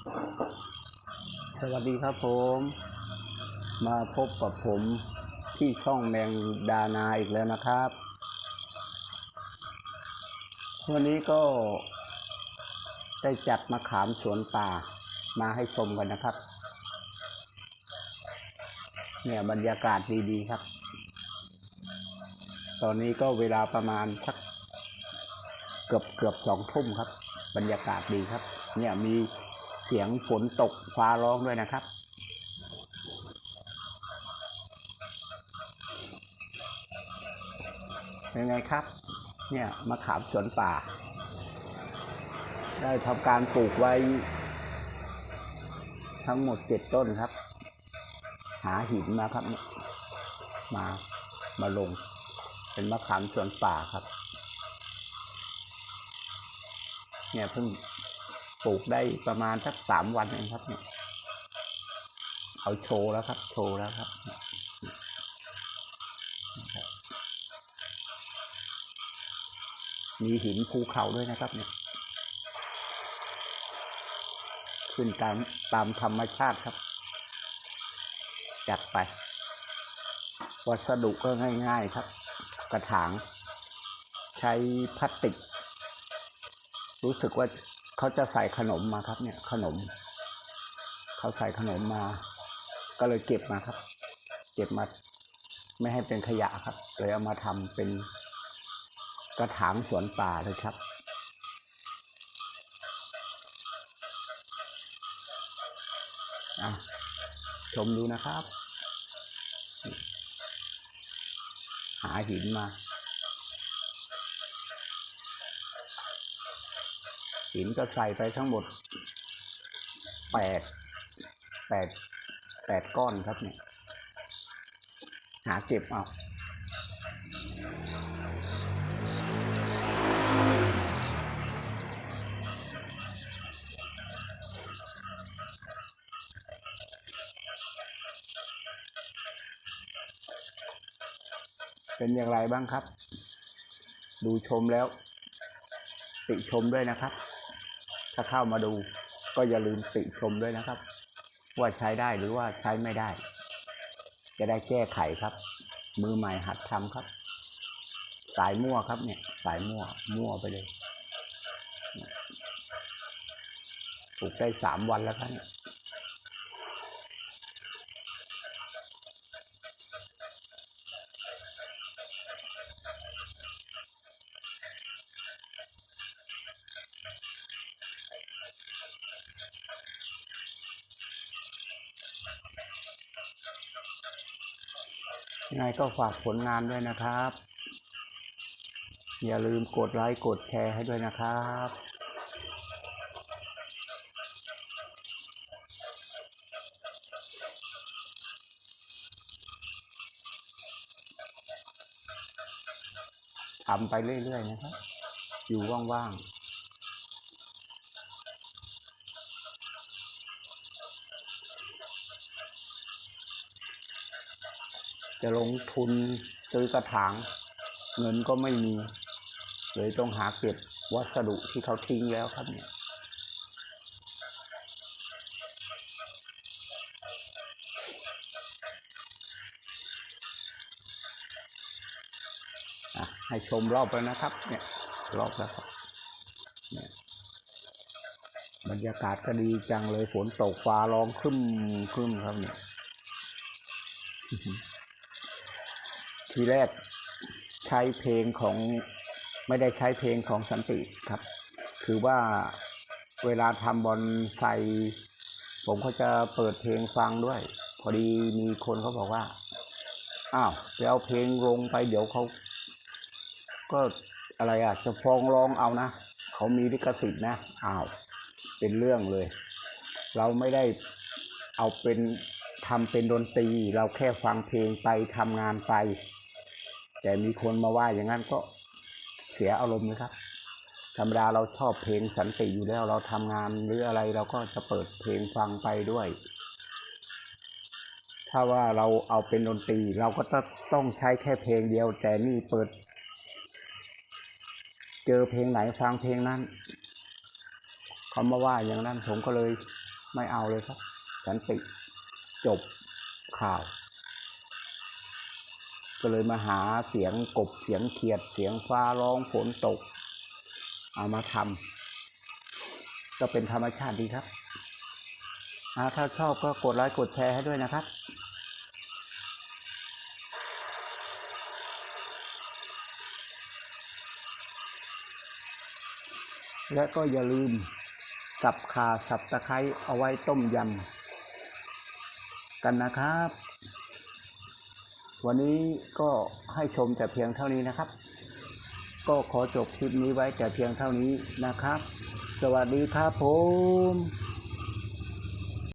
สวัสดีครับผม มาพบกับผมที่ช่องแมงดานาอีกแล้วนะครับ วันนี้ก็ได้จัดมะขามสวนป่ามาให้ชมกันนะครับ เนี่ยบรรยากาศดีๆครับ ตอนนี้ก็เวลาประมาณสักเกือบเกือบสองทุ่มครับ บรรยากาศดีครับ เนี่ยมี สียงฝนตกฟ้าร้องด้วยนะครับ เป็นไงครับ เนี่ยมะขามสวนป่า ได้ทำการปลูกไว้ ทั้งหมดเจ็ดต้นครับ หาหินมาครับมามาลง เป็นมะขามสวนป่าครับ เนี่ยเพิ่ง ปลูกได้ประมาณสักสามวันเองครับเนี่ยเอาโชว์แล้วครับ โชว์แล้วครับ มีหินภูเขาด้วยนะครับเนี่ยขึ้นตามตามธรรมชาติครับ จัดไป วัสดุก็ง่ายๆครับ กระถาง ใช้พลาสติก รู้สึกว่า เขาจะใส่ขนมมาครับ เนี่ย ขนม เขาใส่ขนมมา ก็เลยเก็บมาครับ เก็บมา ไม่ให้เป็นขยะครับ เลยเอามาทำเป็นกระถางสวนป่าเลยครับอะชมดูนะครับ หาหินมา หินก็ใส่ไปทั้งหมดแปดแปดแปดก้อนครับเนี่ย หาเก็บเอาเป็นอย่างไรบ้างครับ ดูชมแล้ว ติชมด้วยนะครับ ถ้าเข้ามาดูก็อย่าลืมติชมด้วยนะครับ ว่าใช้ได้หรือว่าใช้ไม่ได้ จะได้แก้ไขครับ มือใหม่หัดทำครับ สายมั่วครับเนี่ย สายมั่ว มั่วไปเลยปลูกได้สามวันแล้วครับเนี่ย ยังไงก็ฝากผลงานด้วยนะครับ อย่าลืมกดไลค์กดแชร์ให้ด้วยนะครับทำไปเรื่อยๆนะครับ อยู่ว่างๆ จะลงทุนซื้อกระถาง เงินก็ไม่มี เลยต้องหาเก็บวัสดุที่เขาทิ้งแล้วครับเนี่ยให้ชมรอบแล้วนะครับ เนี่ยรอบแล้วครับเนี่ยบรรยากาศก็ดีจังเลยฝนตกฟ้าร้องครึ้มครึ้มครับเนี่ย ทีแรกใช้เพลงของไม่ได้ใช้เพลงของสันติครับ คือว่าเวลาทำบอลไซผมก็จะเปิดเพลงฟังด้วย พอดีมีคนเขาบอกว่า อ้าวไปเอาเพลงลงไปเดี๋ยวเขาก็อะไรอะ จะฟ้องร้องเอานะ เขามีลิขสิทธิ์นะ อ้าว เป็นเรื่องเลย เราไม่ได้เอาเป็นทำเป็นดนตรี เราแค่ฟังเพลงไปทำงานไป แต่มีคนมาว่าอย่างนั้นก็เสียอารมณ์เลยครับ ธรรมดาเราชอบเพลงสันติอยู่แล้วเราทำงานหรืออะไรเราก็จะเปิดเพลงฟังไปด้วย ถ้าว่าเราเอาเป็นดนตรีเราก็จะต้องใช้แค่เพลงเดียว แต่นี่เปิด เจอเพลงไหนฟังเพลงนั้นเขามาว่าอย่างนั้นผมก็เลยไม่เอาเลยครับ สันติจบข่าว ก็เลยมาหาเสียงกบเสียงเขียดเสียงฟ้าร้องฝนตก เอามาทำก็เป็นธรรมชาติดีครับถ้าชอบก็กดไลค์กดแชร์ให้ด้วยนะครับและก็อย่าลืม สับขาสับตะไคร้เอาไว้ต้มยำกันนะครับ วันนี้ก็ให้ชมแต่เพียงเท่านี้นะครับ ก็ขอจบคลิปนี้ไว้แต่เพียงเท่านี้นะครับ สวัสดีครับผม